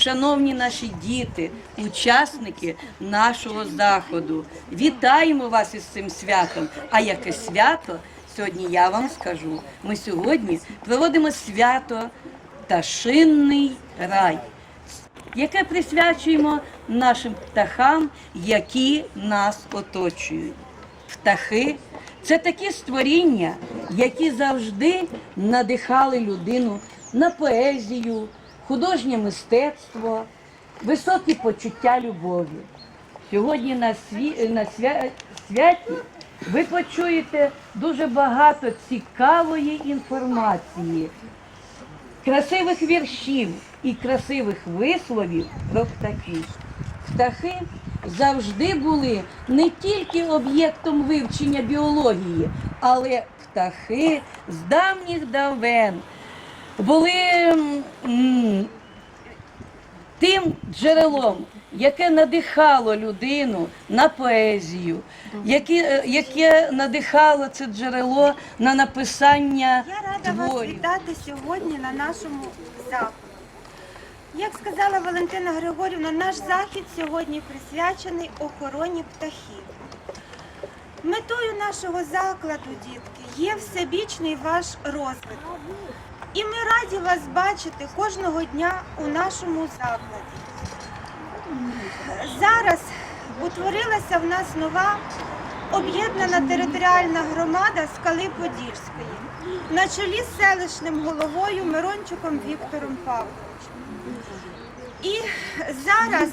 шановні наші діти, учасники нашого заходу. Вітаємо вас із цим святом. А яке свято? Сьогодні я вам скажу. Ми сьогодні проводимо свято Пташинний рай, яке присвячуємо нашим птахам, які нас оточують. Птахи це такі створіння, які завжди надихали людину на поезію, художнє мистецтво, високі почуття любові. Сьогодні на, сві... на свя... святі ви почуєте дуже багато цікавої інформації, красивих віршів і красивих висловів про птахів. Птахи завжди були не тільки об'єктом вивчення біології, але птахи з давніх давен були тим джерелом, яке надихало людину на поезію, яке, яке надихало це джерело на написання Я рада вас вітати сьогодні на нашому заході. Як сказала Валентина Григорівна, наш захід сьогодні присвячений охороні птахів. Метою нашого закладу, дітки, є всебічний ваш розвиток. І ми раді вас бачити кожного дня у нашому закладі. Зараз утворилася в нас нова об'єднана територіальна громада Скали Подільської на чолі з селищним головою Мирончуком Віктором Павловичем. І зараз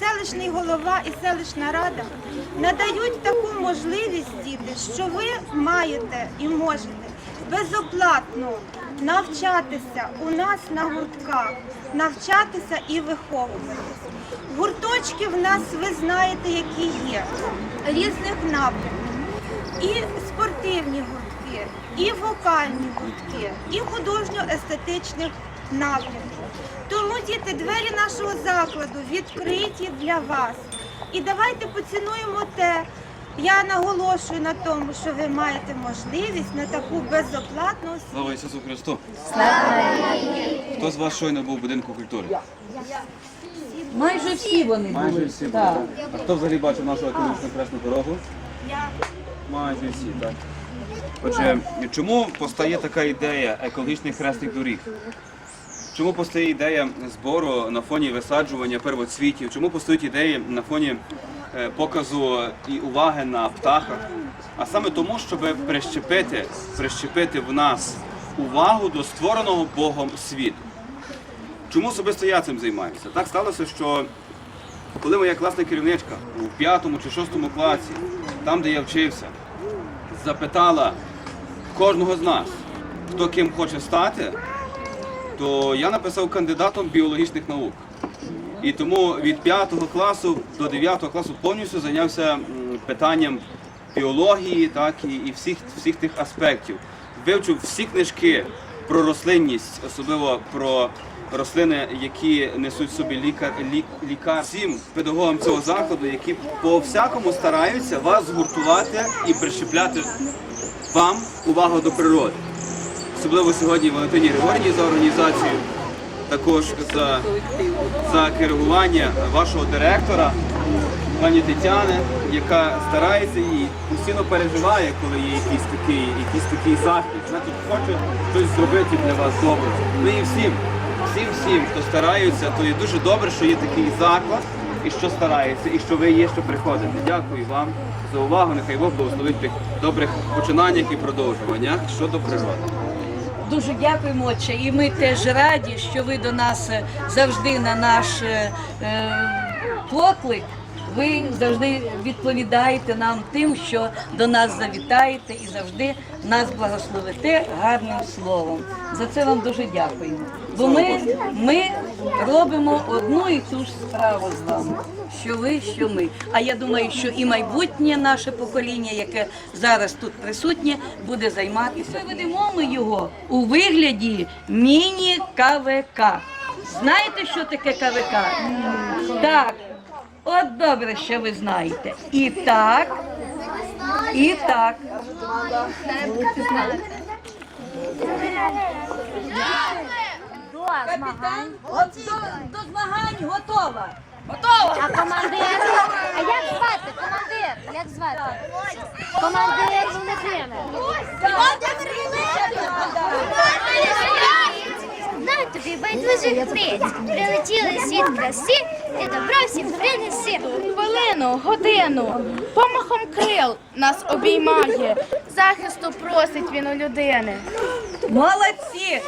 селищний голова і селищна рада надають таку можливість, діти, що ви маєте і можете безоплатно навчатися у нас на гуртках, навчатися і виховуватися. Гурточки в нас, ви знаєте, які є, різних напрямків. І спортивні гуртки, і вокальні гуртки, і художньо-естетичних напрямків. Тому, діти, двері нашого закладу відкриті для вас. І давайте поцінуємо те. Я наголошую на тому, що ви маєте можливість на таку безоплатну освіту. Слава Ісусу Христу! Хто з вас щойно був в будинку культури? Майже всі вони Майже були. всі були. так. А хто взагалі бачив нашу екологічну хресну дорогу? Я Майже всі, так. Отже, чому постає така ідея екологічних хресних доріг? Чому постає ідея збору на фоні висаджування первоцвітів? Чому постають ідеї на фоні е, показу і уваги на птахах? А саме тому, щоб прищепити, прищепити в нас увагу до створеного Богом світу. Чому особисто я цим займаюся? Так сталося, що коли моя класна керівничка у п'ятому чи шостому класі, там, де я вчився, запитала кожного з нас, хто ким хоче стати, то я написав кандидатом біологічних наук. І тому від 5 класу до 9 класу повністю зайнявся питанням біології, так і, всіх, всіх тих аспектів. Вивчив всі книжки про рослинність, особливо про рослини, які несуть собі лікар, лік, лікар. Всім педагогам цього закладу, які по всякому стараються вас згуртувати і прищепляти вам увагу до природи. Особливо сьогодні Валентині Григорівні за організацію, також за, за керування вашого директора, пані Тетяни, яка старається і постійно переживає, коли є якийсь такий, якийсь такий захід. Вона хоче щось зробити для вас добре. Ну і всім, всім, всім, хто старається, то є дуже добре, що є такий заклад, і що старається, і що ви є, що приходите. Дякую вам за увагу. Нехай Бог благословить тих добрих починаннях і продовжуваннях щодо природи. Дуже дякуємо, отче. І ми теж раді, що ви до нас е, завжди на наш е, е, поклик. Ви завжди відповідаєте нам тим, що до нас завітаєте і завжди нас благословите гарним словом. За це вам дуже дякуємо. Бо ми, ми робимо одну і ту ж справу з вами. Що ви, що ми. А я думаю, що і майбутнє наше покоління, яке зараз тут присутнє, буде займатися. Ведемо ми його у вигляді міні-КВК. Знаєте, що таке КВК? Так. От добре, що ви знаєте. І так, і так. Капітан, от до, до змагань Будь готова. А командир? А як звати? Командир? Як звати? Командир Володимир. На тобі байдужих птиць, прилетіли світ краси, ти всім принеси. Хвилину, годину, помахом крил нас обіймає, захисту просить він у людини. Молодці!